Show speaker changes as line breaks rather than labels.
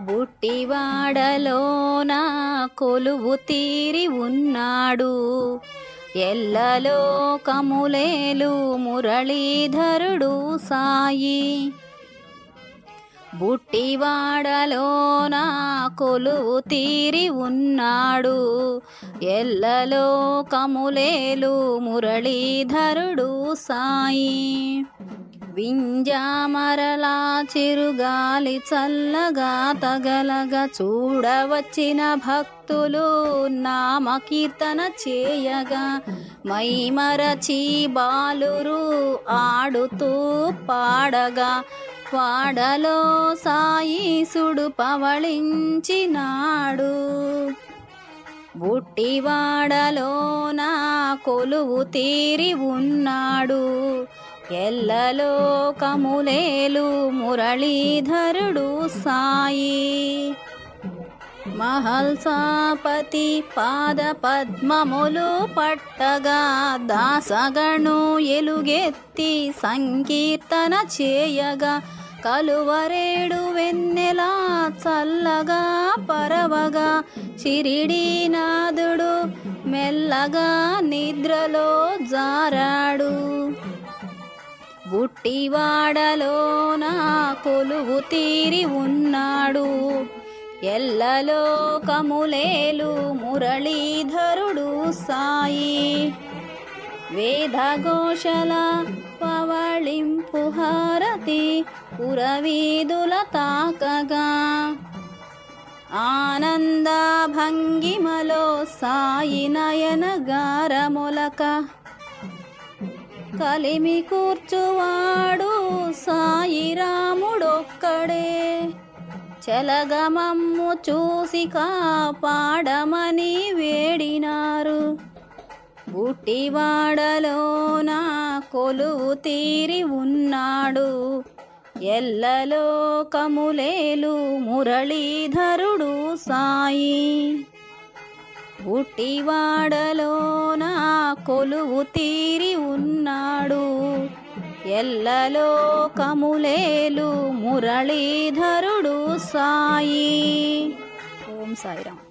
బుట్టివాడలోన కొలువు తీరి ఉన్నాడు. ఎల్లలో కములేలు మురళీధరుడు సాయి. బుట్టివాడలోన కొలువు తీరి ఉన్నాడు. ఎల్లలో కములేలు మురళీధరుడు సాయి. వింజామరలా చిరుగాలి చల్లగా తగలగా చూడవచ్చిన భక్తులు నామ కీర్తన చేయగా మైమరచి బాలురు ఆడుతూ పాడగా పాడలో సాయిసుడు పవళించినాడు. బుట్టివాడలోన నా కొలువు తీరి ఉన్నాడు. ఎల్లలో కములేలు మురళీధరుడు సాయి. మహల్సాపతి పాద పద్మములు పట్టగా దాసగణు ఎలుగెత్తి సంకీర్తన చేయగా కలువరేడు వెన్నెలా చల్లగా పరవగా చిరిడీనాథుడు మెల్లగా నిద్రలో జారాడు. బుట్టివాడలోన కొలువు తీరి ఉన్నాడు. ఎల్లలో కములేలు మురళీధరుడు సాయి. వేదఘోషల పవళింపు హారతి పురవీధుల తాకగా. ఆనంద భంగిమలో సాయి నయన గారములక కలిమి కూర్చువాడు సాయి రాముడొక్కడే. చలగమమ్ము చూసి కాపాడమని వేడినారు. బుట్టివాడలోన కొలువు తీరి ఉన్నాడు. ఎల్లలో కములేలు మురళీధరుడు సాయి. బుట్టివాడలోన కొలువు తీరి ఉన్నాడు ఎల్లలో కములేలు మురళీధరుడు సాయి. ఓం సాయిరామ్.